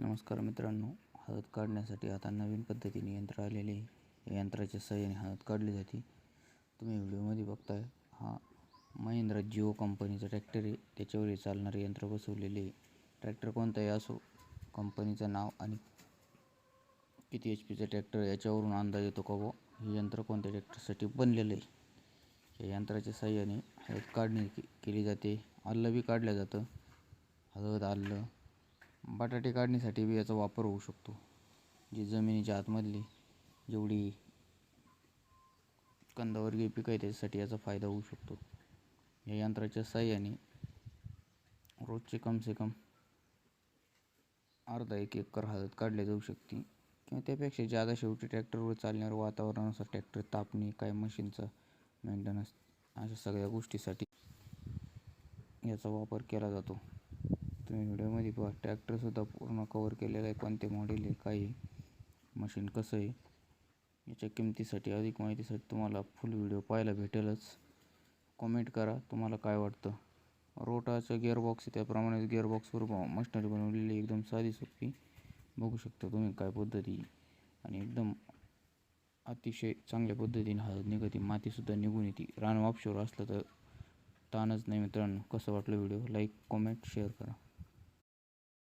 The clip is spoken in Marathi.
नमस्कार मित्रांनो हळद काढण्यासाठी आता नवीन पद्धतीने यंत्र आलेले आहे. या यंत्राच्या सहाय्याने हळद काढली जाते. तुम्ही व्हिडिओमध्ये बघताय हा महिंद्रा जिओ कंपनीचा ट्रॅक्टर आहे. त्याच्यावरही चालणारे यंत्र बसवलेले आहे. ट्रॅक्टर कोणताही असो कंपनीचं नाव आणि किती एच पीचा ट्रॅक्टर याच्यावरून अंदाज येतो का बुवा? हे यंत्र कोणत्या ट्रॅक्टरसाठी बनलेलं आहे? या यंत्राच्या सहाय्याने हळद काढणी केली जाते. आल्लं बी काढलं जातं. हळद आलं बटाटे काढण्यासाठी बी याचा वापर होऊ शकतो जी जमिनीच्या आतमधली जेवढी कंदवर्गीय पिकं आहे त्याच्यासाठी याचा फायदा होऊ शकतो. या यंत्राच्या साह्याने रोजचे कम से कम अर्धा एक एकर हातात काढले जाऊ शकते. किंवा त्यापेक्षा जादा शेवटी ट्रॅक्टरवर चालणाऱ्या वातावरणानुसार ट्रॅक्टर तापणे काय मशीनचा मेंटेनन्स अशा सगळ्या गोष्टीसाठी याचा वापर केला जातो. तुम्ही व्हिडिओमध्ये पहा ट्रॅक्टरसुद्धा पूर्ण कवर केलेलं आहे. कोणते मॉडेल आहे काय मशीन कसं आहे याच्या किमतीसाठी अधिक माहितीसाठी तुम्हाला फुल व्हिडिओ पाहायला भेटेलच. कॉमेंट करा तुम्हाला काय वाटतं. रोटाचं गिअरबॉक्स आहे त्याप्रमाणे गिअरबॉक्सवर मशिनरी बनवलेली एकदम साधी सोपी. बघू शकता तुम्ही काय पद्धती आणि एकदम अतिशय चांगल्या पद्धतीने हळद निघते मातीसुद्धा निघून येते. रान वापशीवर असलं तर ताणच नाही मित्रांनो. कसं वाटलं व्हिडिओ लाईक कॉमेंट शेअर करा.